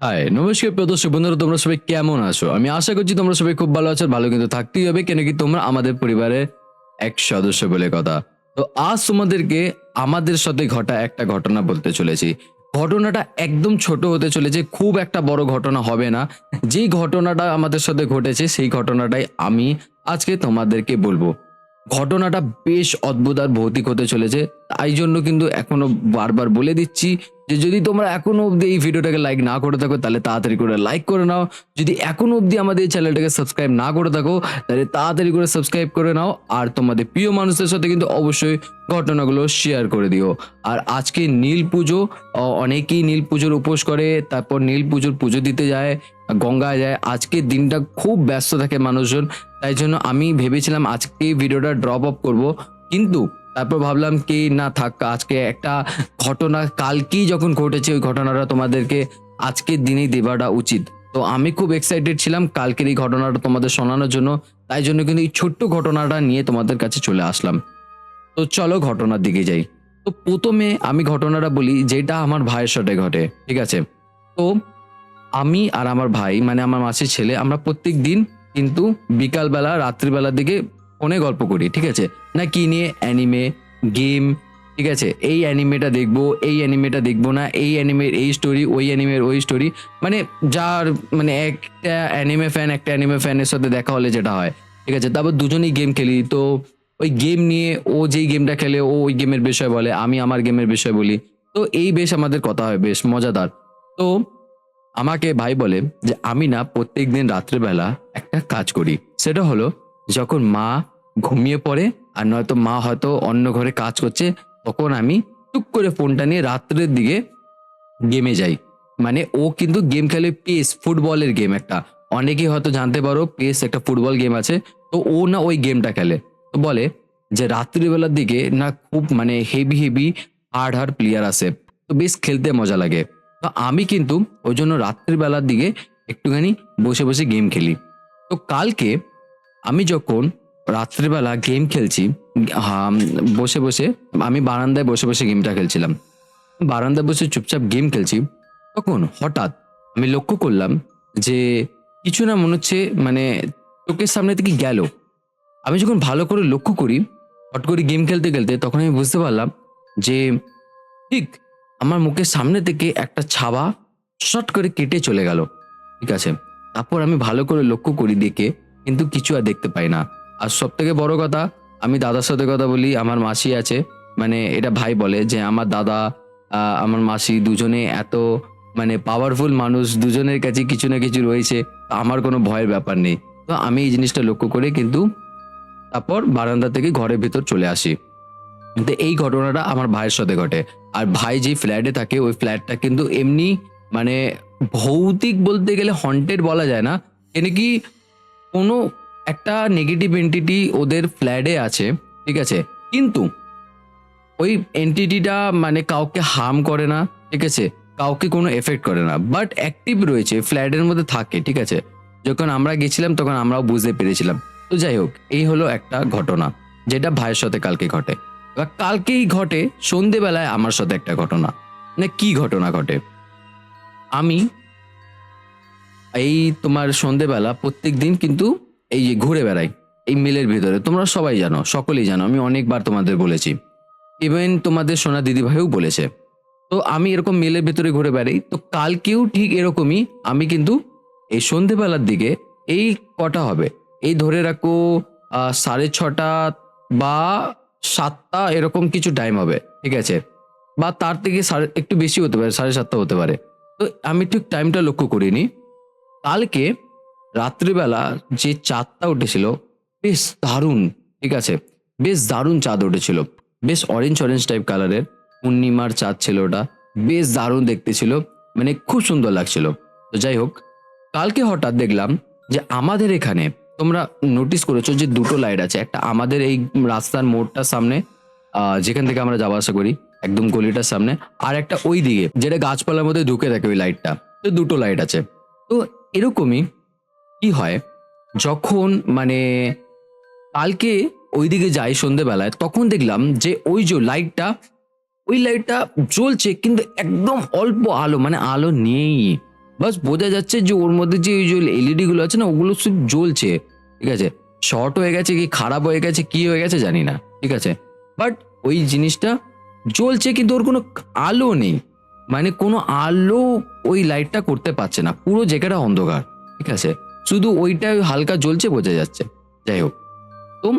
High নমস্কার প্রিয় দর্শক, বন্ধুরা, তোমরা সবাই কেমন আছো? আমি আশা করছি তোমরা সবাই খুব ভালো আছো ভালো কিন্তু থাকতেই হবে, কেন কি তোমরা আমাদের পরিবারের এক সদস্য বলে কথা। তো আজ তোমাদেরকে আমাদের সাথে ঘটা একটা ঘটনা বলতে চলেছি। ঘটনাটা একদম ছোট হতে চলেছে, খুব একটা বড় ঘটনা হবে না। যেই ঘটনাটা আমাদের সাথে ঘটেছে, সেই ঘটনাটাই আমি আজকে তোমাদেরকে বলব। ঘটনাটা বেশ অদ্ভুত আর ভৌতিক হতে চলেছে। তাই জন্য কিন্তু এখনও বারবার বলে দিচ্ছি যে যদি তোমরা এখনও অবধি এই ভিডিওটাকে লাইক না করে থাকো, তাহলে তাড়াতাড়ি করে লাইক করে নাও। যদি এখনও অবধি আমাদের এই চ্যানেলটাকে সাবস্ক্রাইব না করে থাকো, তাহলে তাড়াতাড়ি করে সাবস্ক্রাইব করে নাও আর তোমাদের প্রিয় মানুষদের সাথে কিন্তু অবশ্যই ঘটনাগুলো শেয়ার করে দিও। আর আজকে নীল পুজো অনেকেই নীল পুজোর উপোস করে, তারপর নীল পুজোর পুজো দিতে যায়, গঙ্গায় যায়। আজকের দিনটা খুব ব্যস্ত থাকে মানুষজন তাই জন্য আমি ভেবেছিলাম আজকে ভিডিওটা ড্রপ অফ করব। কিন্তু তারপর ভাবলাম কি, না থাক, আজকে একটা ঘটনা, কালকেই যখন ঘটেছে ওই ঘটনাটা তোমাদেরকে আজকের দিনেই দেওয়াটা উচিত। তো আমি খুব এক্সাইটেড ছিলাম কালকের এই ঘটনাটা তোমাদের শোনানোর জন্য, তাই জন্য কিন্তু এই ছোট্ট ঘটনাটা নিয়ে তোমাদের কাছে চলে আসলাম। তো চলো ঘটনার দিকে যাই। তো প্রথমে আমি ঘটনাটা বলি, যেটা আমার ভাইয়ের সাথে ঘটে, ঠিক আছে? তো আমি আর আমার ভাই মানে আমার মাসির ছেলে, আমরা প্রত্যেক দিন কিন্তু বিকালবেলা, রাত্রিবেলার দিকে ফোনে গল্প করি, ঠিক আছে? না কি নিয়ে? অ্যানিমে, গেম, ঠিক আছে? এই অ্যানিমেটা দেখব, এই অ্যানিমেটা দেখব না, এই অ্যানিমের এই স্টোরি ওই অ্যানিমের ওই স্টোরি মানে যার মানে একটা অ্যানিমে ফ্যান একটা অ্যানিমে ফ্যানের সাথে দেখা হলে যেটা হয়, ঠিক আছে? তারপর দুজনেই গেম খেলি, তো ওই গেম নিয়ে ও যেই গেমটা খেলে, ও ওই গেমের বিষয় বলে, আমি আমার গেমের বিষয় বলি। তো এই বেশ আমাদের কথা হয়, বেশ মজাদার। তো আমাকে ভাই বলে যে, আমি না প্রত্যেক দিন রাত্রেবেলা একটা কাজ করি, সেটা হলো যখন মা ঘুমিয়ে পড়ে আর নয়তো মা হয়তো অন্য ঘরে কাজ করছে, তখন আমি টুক করে ফোনটা নিয়ে রাত্রের দিকে গেমে যাই। মানে ও কিন্তু গেম খেলে পেস, ফুটবলের গেম একটা। অনেকেই হয়তো জানতে পারো পেস একটা ফুটবল গেম আছে। তো ও না ওই গেমটা খেলে। তো বলে যে রাত্রিবেলার দিকে না খুব মানে heavy heavy hard hard player আসে তো বেশ খেলতে মজা লাগে। তো আমি কিন্তু ওই জন্য রাত্রিবেলার দিকে একটুখানি বসে বসে গেম খেলি। তো কালকে আমি যখন রাত্রেবেলা গেম খেলছি বসে বসে, আমি বারান্দায় বসে বসে গেমটা খেলছিলাম। বারান্দায় বসে চুপচাপ গেম খেলছি, তখন হঠাৎ আমি লক্ষ্য করলাম যে কিছু না মনে হচ্ছে মানে চোখের সামনে থেকে গেল। আমি যখন ভালো করে লক্ষ্য করি, হট করে গেম খেলতে খেলতে, তখন আমি বুঝতে পারলাম যে ঠিক আমার মুখের সামনে থেকে একটা ছাবা শট করে কেটে চলে গেল। ঠিক আছে। তারপর আমি ভালো করে লক্ষ্য করি দেখে কিন্তু কিছু আর দেখতে পাই না। আর সব থেকে বড় কথা, আমি দাদার সাথে কথা বলি, আমার মাসি আছে মানে এটা ভাই বলে যে আমার দাদা আমার মাসি দুজনে এত মানে পাওয়ারফুল মানুষ, দুজনের কাছে কিছু না কিছু রয়েছে আমার কোনো ভয়ের ব্যাপার নেই। তো আমি এই জিনিসটা লক্ষ্য করে কিন্তু তারপর বারান্দা থেকে ঘরের ভিতর চলে আসি। কিন্তু এই ঘটনাটা আমার ভাইয়ের সাথে ঘটে। আর ভাই যে ফ্ল্যাটে থাকে, ওই ফ্ল্যাটটা কিন্তু এমনি মানে ভৌতিক বলতে গেলে হন্টেড বলা যায় না। কেন কি কোনো একটা নেগেটিভ এন্টিটি ওদের ফ্ল্যাটে আছে, ঠিক আছে? কিন্তু ওই এন্টিটিটা মানে কাউকে হার্ম করে না, ঠিক আছে? কাউকে কোনো এফেক্ট করে না। বাট অ্যাক্টিভ রয়েছে ফ্ল্যাটের মধ্যে থাকে, ঠিক আছে? যখন আমরা গেছিলাম, তখন আমরাও বুঝতে পেরেছিলাম। তো যাই হোক, এই হলো একটা ঘটনা, যেটা ভাইয়ের সাথে কালকে ঘটে। এবার কালকেই ঘটে, সন্ধেবেলায় আমার সাথে একটা ঘটনা। না কি ঘটনা ঘটে? আমি এই তোমার সন্ধেবেলা প্রত্যেক দিন কিন্তু এই যে ঘুরে বেড়াই, এই মিলের ভিতরে। তোমরা সবাই জানো, সকলেই জানো, আমি অনেকবার তোমাদের বলেছি। ইভেন তোমাদের সোনা দিদিভাইও বলেছে। তো আমি এরকম মিলের ভিতরে ঘুরে বেড়াই, তো কালকেও ঠিক এরকমই আমি কিন্তু এই সন্ধেবেলার দিকে এই কটা হবে। এই ধরে রাখো সাড়ে ছটা বা সাতটা এরকম কিছু টাইম হবে, ঠিক আছে? বা তার থেকে সাড়ে, একটু বেশি হতে পারে, সাড়ে সাতটা হতে পারে। তো আমি ঠিক টাইমটা লক্ষ্য করিনি। কালকে রাত্রিবেলা যে চাঁদটা উঠেছিল, বেশ দারুণ, ঠিক আছে? বেশ দারুণ চাঁদ উঠেছিল। বেশ অরেঞ্জ অরেঞ্জ টাইপ কালারের পূর্ণিমার চাঁদ ছিল ওটা। বেশ দারুণ দেখতে ছিল মানে খুব সুন্দর লাগছিল। তো যাই হোক, কালকে হঠাৎ দেখলাম যে আমাদের এখানে তোমরা নোটিস করেছ যে দুটো লাইট আছে। একটা আমাদের এই রাস্তার মোড়টার সামনে যেখান থেকে আমরা যাওয়া আসা করি, একদম গলিটার সামনে, আর একটা ওই দিকে যেটা গাছপালার মধ্যে ঢুকে থাকে ওই লাইটটা তো দুটো লাইট আছে। তো এরকমই কি হয়, যখন মানে কালকে ওইদিকে যাই সন্ধেবেলায়, তখন দেখলাম যে ওই যে লাইটটা ওই লাইটটা জ্বলছে কিন্তু একদম অল্প আলো মানে আলো নেই। বাস বোঝা যাচ্ছে যে ওর মধ্যে যে ওই যে এলইডি গুলো আছে না, ওগুলো সব জ্বলছে, ঠিক আছে? শর্ট হয়ে গেছে কি, খারাপ হয়ে গেছে, কি হয়ে গেছে জানি না, ঠিক আছে? বাট ওই জিনিসটা জ্বলছে কিন্তু ওর কোনো আলো নেই। মানে কোনো আলো ওই লাইটটা করতে পারছে না। পুরো জায়গাটা অন্ধকার, ঠিক আছে? শুধু ওইটা হালকা জ্বলছে, বোঝা যাচ্ছে। যাই হোক। তো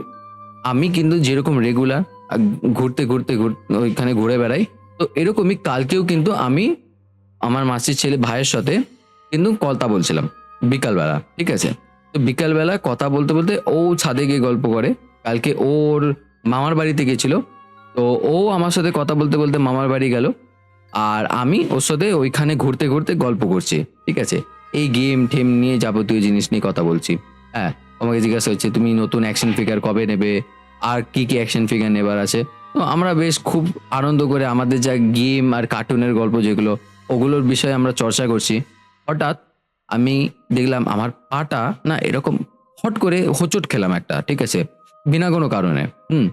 আমি কিন্তু যেরকম রেগুলার ঘুরতে ঘুরতে, ঘুর- ওইখানে ঘুরে বেড়াই, তো এরকমই কালকেও কিন্তু আমি আমার মাসির ছেলে ভাইয়ের সাথে কিন্তু কথা বলছিলাম বিকালবেলা, ঠিক আছে? তো বিকালবেলা কথা বলতে বলতে ও ছাদে গিয়ে গল্প করে। কালকে ওর মামার বাড়িতে গেছিল তো ও আমার সাথে কথা বলতে বলতে মামার বাড়ি গেল। আর আমি ওর সাথে ওইখানে ঘুরতে ঘুরতে গল্প করছি, ঠিক আছে? এই গেম টেম নিয়ে যাবতীয় জিনিস নিয়ে কথা বলছি। হ্যাঁ আমাকে জিজ্ঞাসা হচ্ছে, তুমি নতুন অ্যাকশন ফিগার কবে নেবে? আর কি কি অ্যাকশন ফিগার নেবার আছে? তো আমরা বেশ খুব আনন্দ করে আমাদের যা গেম আর কার্টুনের গল্প যেগুলো, ওগুলোর বিষয়ে আমরা চর্চা করছি। হঠাৎ আমি দেখলাম আমার পাটা না এরকম হট করে হোঁচট খেলাম একটা, ঠিক আছে? বিনা কোনো কারণে। হুম,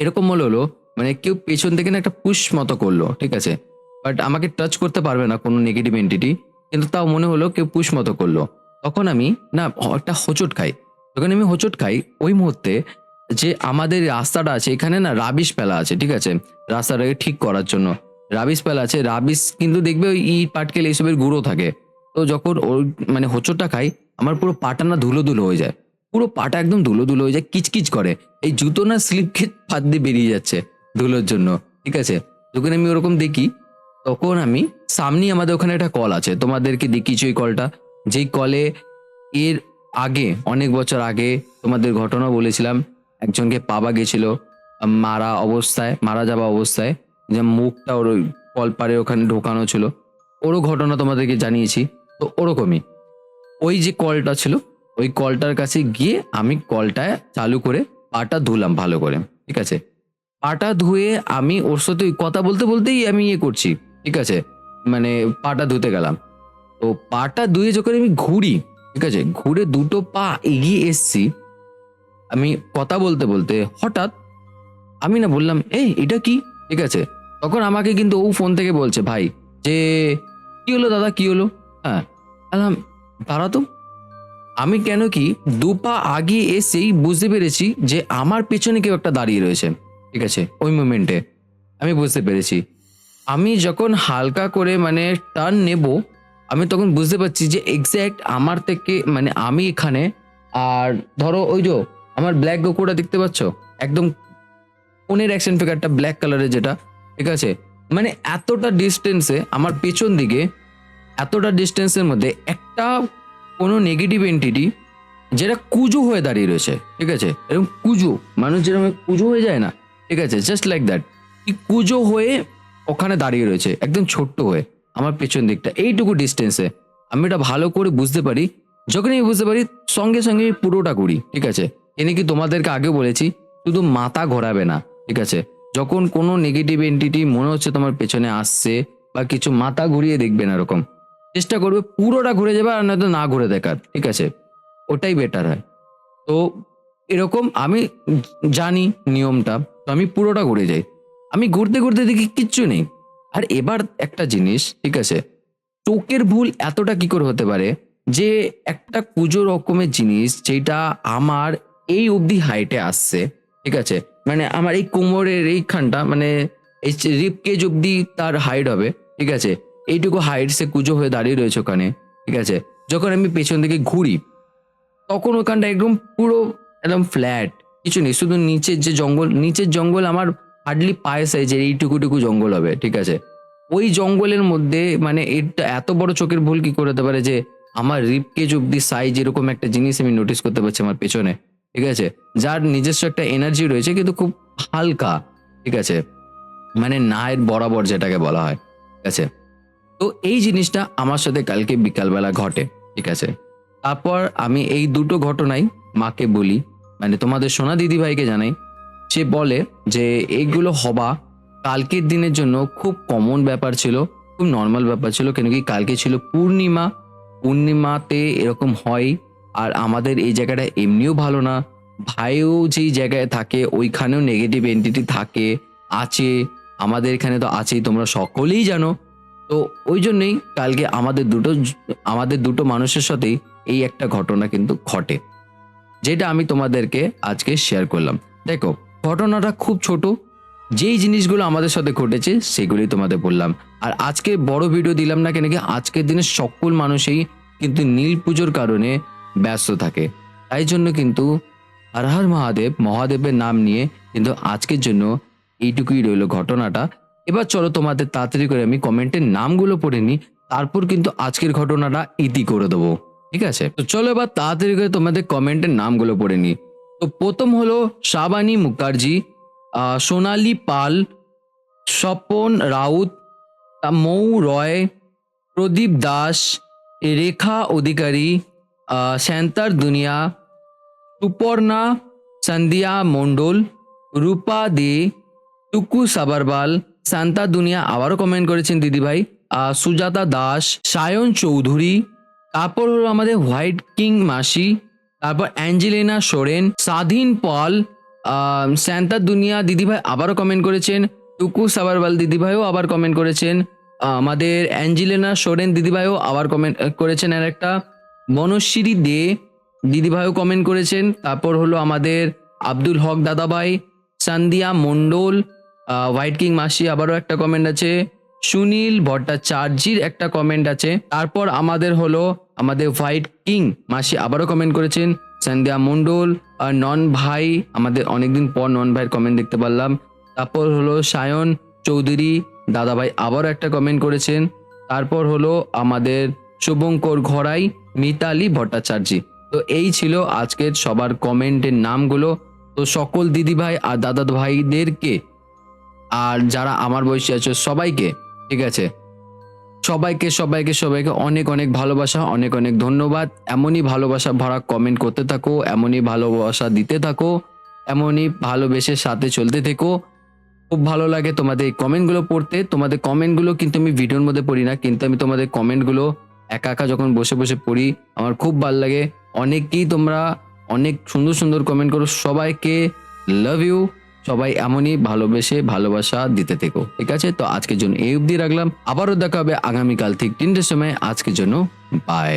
এরকম মনে হলো মানে কেউ পেছন থেকে না একটা পুশ মতো করল, ঠিক আছে? বাট আমাকে টাচ করতে পারবে না কোনো নেগেটিভ এন্টিটি কিন্তু তাও মনে হলো কেউ পুশ মতো করল। তখন আমি, না একটা হোঁচট খাই। যখন আমি হোঁচট খাই, ওই মুহূর্তে যে আমাদের রাস্তাটা আছে, এখানে না রাবিশ ফেলা আছে, ঠিক আছে? রাস্তাটাকে ঠিক করার জন্য। রাবিশ ফেলা আছে রাবিশ কিন্তু দেখবে ওই ইট, পাটকেল এইসবের গুঁড়ো থাকে। তো যখন ওই মানে হোঁচটটা খাই, আমার পুরো পাটা না ধুলো ধুলো হয়ে যায়। পুরো পাটা একদম ধুলো ধুলো হয়ে যায়, কিচকিচ করে। এই জুতো না স্লিপ খেত ফাঁদ দিয়ে বেরিয়ে যাচ্ছে। ধুলোর জন্য, ঠিক আছে? যখন আমি ওরকম দেখি, তখন আমি সামনেই আমাদের ওখানে একটা কল আছে। তোমাদেরকে দেখিয়েছি ওই কলটা যেই কলে এর আগে, অনেক বছর আগে তোমাদের ঘটনা বলেছিলাম, একজনকে পাওয়া গেছিল, মারা অবস্থায়, মারা যাওয়া অবস্থায়, যে মুখটা ওর ওই কলপারে ওখানে ঢোকানো ছিল। ওরও ঘটনা তোমাদেরকে জানিয়েছি, তো ওরকমই। ওই যে কলটা ছিল, ওই কলটার কাছে গিয়ে আমি কলটা চালু করে পাটা ধুলাম ভালো করে, ঠিক আছে? পাটা ধুয়ে আমি ওর সাথে কথা বলতে বলতেই আমি ইয়ে করছি, ঠিক আছে? মানে পাটা ধুতে গেলাম। তো পাটা ধুয়ে যখন আমি ঘুরি, ঠিক আছে? ঘুরে দুটো পা এগিয়ে এসছি, আমি কথা বলতে বলতে হঠাৎ আমি না বললাম, এই, এটা কি? ঠিক আছে? তখন আমাকে কিন্তু ও ফোন থেকে বলছে, ভাই, যে, কি হলো দাদা? কি হলো? হ্যাঁ। দাঁড়া তো। আমি কেন কি দু পা আগে এসেই বুঝতে পেরেছি যে আমার পেছনে কেউ একটা দাঁড়িয়ে রয়েছে। ঠিক আছে, ওই মুমেন্টে আমি বুঝতে পেরেছি। আমি যখন হালকা করে মানে টার্ন নেব, আমি তখন বুঝতে পারছি যে এক্স্যাক্ট আমার থেকে মানে আমি এখানে, আর ধরো ওই যে আমার ব্ল্যাক গোকুটা দেখতে পাচ্ছ? একদম ফোনের অ্যাকশন ফিগারটা ব্ল্যাক কালারের যেটা, ঠিক আছে? মানে এতটা ডিস্টেন্সে আমার পেছন দিকে, এতটা ডিস্টেন্সের মধ্যে একটা কোনো নেগেটিভ এন্টিটি যেটা কুজো হয়ে দাঁড়িয়ে রয়েছে, ঠিক আছে? এরকম কুজো, মানুষ যেরকম কুজো হয়ে যায় না ঠিক আছে জাস্ট লাইক দ্যাট কুজো হয়ে ওখানে দাঁড়িয়ে রয়েছে, একদম ছোট্ট হয়ে, আমার পেছন দিকটা। এইটুকু ডিস্টেন্সে আমি এটা ভালো করে বুঝতে পারি যখন আমি বুঝতে পারি, সঙ্গে সঙ্গে আমি পুরোটা করি, ঠিক আছে? এনে কি তোমাদেরকে আগে বলেছি, শুধু মাথা ঘোরাবে না, ঠিক আছে? যখন কোনো নেগেটিভ এন্টিটি মনে হচ্ছে তোমার পেছনে আসছে, বা কিছু মাথা ঘুরিয়ে দেখবে না এরকম, চেষ্টা করবে পুরোটা ঘুরে যাবে আর নয়তো না ঘুরে দেখার, ঠিক আছে? ওটাই বেটার হয়। তো এরকম আমি জানি নিয়মটা। তো আমি পুরোটা ঘুরে যাই। আমি ঘুরতে ঘুরতে দেখি কিচ্ছু নেই। আর এবার একটা জিনিস, ঠিক আছে? চোখের ভুল এতটা কি করে হতে পারে যে একটা পুজো রকমের জিনিস যেটা আমার এই অবধি হাইটে আসছে, ঠিক আছে? মানে আমার এই কোমরের এইখানটা মানে এই রিপ কেজ অবধি তার হাইট হবে, ঠিক আছে? এইটুকু হাইট সে কুজো হয়ে দাঁড়িয়ে রয়েছে ওখানে, ঠিক আছে? যখন আমি পেছন দিকে ঘুরি, তখন ওখানটা একদম পুরো একদম ফ্ল্যাট কিছু নেই। শুধু নিচের যে জঙ্গল, নিচের জঙ্গল আমার হার্ডলি পায়ে সাইজের এইটুকুটুকু জঙ্গল হবে, ঠিক আছে? ওই জঙ্গলের মধ্যে মানে এটা এত বড় চোখের ভুল কি করে পারে যে আমার রিপকেজ অব্দি সাইজ এরকম একটা জিনিস আমি নোটিস করতে পারছি আমার পেছনে, ঠিক আছে? যার নিজস্ব একটা এনার্জি রয়েছে কিন্তু খুব হালকা, ঠিক আছে? মানে নায়ের বরাবর যেটাকে বলা হয়, ঠিক আছে? তো এই জিনিসটা আমার সাথে কালকে বিকালবেলা ঘটে, ঠিক আছে? তারপর আমি এই দুটো ঘটনাই মাকে বলি মানে তোমাদের সোনা দিদি ভাইকে জানাই, সে বলে যে এইগুলো হবা, কালকের দিনের জন্য খুব কমন ব্যাপার ছিল, খুব নর্মাল ব্যাপার ছিল, কেন কি কালকে ছিল পূর্ণিমা, পূর্ণিমাতে এরকম হয়, আর আমাদের এই জায়গাটা এমনিও ভালো না, ভাইও যেই জায়গায় থাকে ওইখানেও নেগেটিভ এন্টিটি থাকে, আছে, আমাদের এখানে তো আছেই, তোমরা সকলেই জানো, তো ওই জন্যই কালকে আমাদের দুটো আমাদের দুটো মানুষের সাথেই এই একটা ঘটনা কিন্তু ঘটে। যেটা আমি তোমাদেরকে আজকে শেয়ার করলাম। দেখো, ঘটনাটা খুব ছোট। যেই জিনিসগুলো আমাদের সাথে ঘটেছে সেগুলি তোমাদের বললাম। আর আজকে বড় ভিডিও দিলাম না কেন কি, আজকের দিনে সকল মানুষই কিন্তু নীল পুজোর কারণে ব্যস্ত থাকে। তাই জন্য কিন্তু হর হর মহাদেব, মহাদেবের নাম নিয়ে কিন্তু আজকের জন্য এইটুকুই রইল ঘটনাটা। এবার চলো তোমাদের তাড়াতাড়ি করে আমি কমেন্টের নামগুলো পড়ে নিই, তারপর কিন্তু আজকের ঘটনাটা ইতি করে দেবো। ঠিক আছে? তো চলো এবার তাড়াতাড়ি করে তোমাদের কমেন্টের নামগুলো পড়ে নিই। তো প্রথম হলো শাবানী মুখার্জি সোনালি পাল, স্বপন রাউত মৌ রয়, প্রদীপ দাস, রেখা অধিকারী শ্যান্তার দুনিয়া, সুপর্ণা সন্ধ্যা মণ্ডল, রূপা দে, টুকু সাবারবাল, শান্তা দুনিয়া আবারও কমেন্ট করেছেন দিদিভাই সুজাতা দাস, সায়ন চৌধুরী তারপর হলো আমাদের হোয়াইট কিং মাসি, তারপর অ্যাঞ্জেলিনা, সোরেন, স্বাধীন পাল শান্তা দুনিয়া দিদিভাই আবারও কমেন্ট করেছেন, টুকু সাবারবাল দিদিভাইও আবার কমেন্ট করেছেন আমাদের অ্যাঞ্জেলিনা, সোরেন দিদিভাইও আবার কমেন্ট করেছেন আর একটা মনশ্রী দে দিদিভাইও কমেন্ট করেছেন, তারপর হলো আমাদের আব্দুল হক দাদাভাই, সান্দিয়া মণ্ডল হোয়াইট কিং মাসি আবারও একটা কমেন্ট আছে সুনীল ভট্টাচার্যির একটা কমেন্ট আছে। তারপর আমাদের হলো আমাদের হোয়াইট কিং, মাসি আবারও কমেন্ট করেছেন। সন্ধ্যা মণ্ডল আর নন ভাই, আমাদের অনেকদিন পর নন ভাইয়ের কমেন্ট দেখতে পারলাম। তারপর হলো সায়ন চৌধুরী, দাদাভাই আবারও একটা কমেন্ট করেছেন। তারপর হলো আমাদের শুভঙ্কর ঘরাই মিতালি ভট্টাচার্য। তো এই ছিল আজকের সবার কমেন্টের নামগুলো। তো সকল দিদিভাই আর দাদা ভাইদেরকে আর যারা আমার বয়সী আছে সবাইকে ঠিক আছে। সবাইকে সবাইকে সবাইকে অনেক অনেক ভালোবাসা, অনেক অনেক ধন্যবাদ। এমনই ভালোবাসা ভরা কমেন্ট করতে থাকো, এমনই ভালোবাসা দিতে থাকো, এমনই ভালোবেসে সাথে চলতে থেকো। খুব ভালো লাগে তোমাদের এই কমেন্টগুলো পড়তে। তোমাদের কমেন্টগুলো কিন্তু আমি ভিডিওর মধ্যে পড়ি না, কিন্তু আমি তোমাদের কমেন্টগুলো একা একা যখন বসে বসে পড়ি, আমার খুব ভালো লাগে। অনেকেই তোমরা অনেক সুন্দর সুন্দর কমেন্ট করো। সবাইকে লাভ ইউ সবাই এমনই ভালোবেসে ভালোবাসা দিতে থেকো, ঠিক আছে? তো আজকের জন্য এই অবধি রাখলাম। আবারও দেখা হবে আগামীকাল ঠিক তিনটের সময়। আজকের জন্য বাই